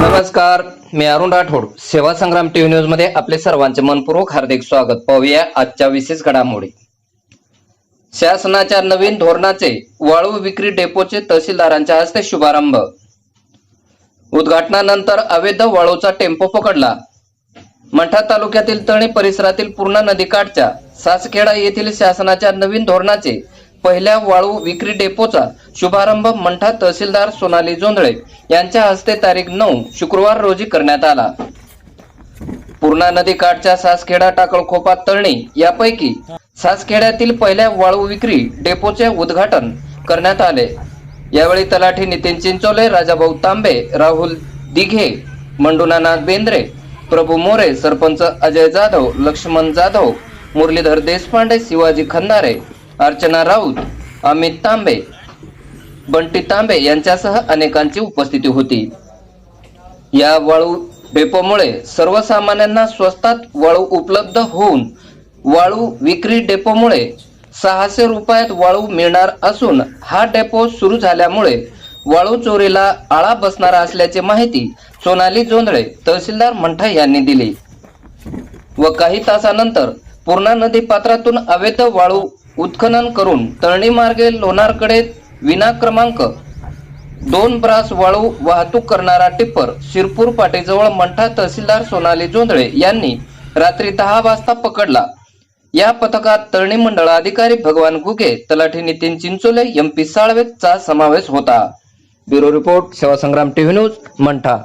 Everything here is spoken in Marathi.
नमस्कार मी अरुण राठोड. सेवा संग्राम टीव्ही न्यूजमध्ये आपले सर्वांचे मनपूर्वक हार्दिक स्वागत. पाहूया आजच्या विशेष घडामोडी. शासनाच्या नवीन धोरणाचे वाळू विक्री डेपोचे तहसीलदारांच्या हस्ते शुभारंभ. उद्घाटनानंतर अवैध वाळूचा टेम्पो पकडला. मंठा तालुक्यातील तणी परिसरातील पूर्णा नदीकाठच्या सासखेडा येथील शासनाच्या नवीन धोरणाचे पहिल्या वाळू विक्री डेपोचा शुभारंभ मंठा तहसीलदार सोनाली जोंधळे यांच्या हस्ते तारीख नऊ शुक्रवार रोजी करण्यात आला. पूर्णा नदीकाठच्या सासखेडा टाकळखोपा तळणी यापैकी सासखेड्यातील पहिल्या वाळू विक्री डेपोचे उद्घाटन करण्यात आले. यावेळी तलाठी नितीन चिंचोले राजाभाऊ तांबे राहुल दिघे मंडुनानाथ बेंद्रे प्रभू मोरे सरपंच अजय जाधव लक्ष्मण जाधव मुरलीधर देशपांडे शिवाजी खंदारे अर्चना राऊत अमित तांबे बंटी तांबे यांच्यासह अनेकांची उपस्थिती होती. या वाळू डेपोमुळे सर्वसामान्यांना स्वस्तात वाळू उपलब्ध होऊन वाळू विक्री डेपोमुळे सहाशे रुपयात वाळू मिळणार असून हा डेपो सुरू झाल्यामुळे वाळू चोरीला आळा बसणार असल्याची माहिती सोनाली जोंधळे तहसीलदार मंठा यांनी दिली. व काही तासानंतर पूर्णा नदी पात्रातून अवैध वाळू उत्खनन करून तळणी मार्गे लोणारकडे विना क्रमांक दोन ब्रास वाळू वाहतूक करणारा टिप्पर शिरपूर पाटीजवळ मंठा तहसीलदार सोनाली जोंधळे यांनी रात्री दहा वाजता पकडला. या पथकात तळणी मंडळ अधिकारी भगवान गुगे तलाठी नितीन चिंचोले एम पी साळवेचा समावेश होता. Bureau report Sevasangram TV news Mantha.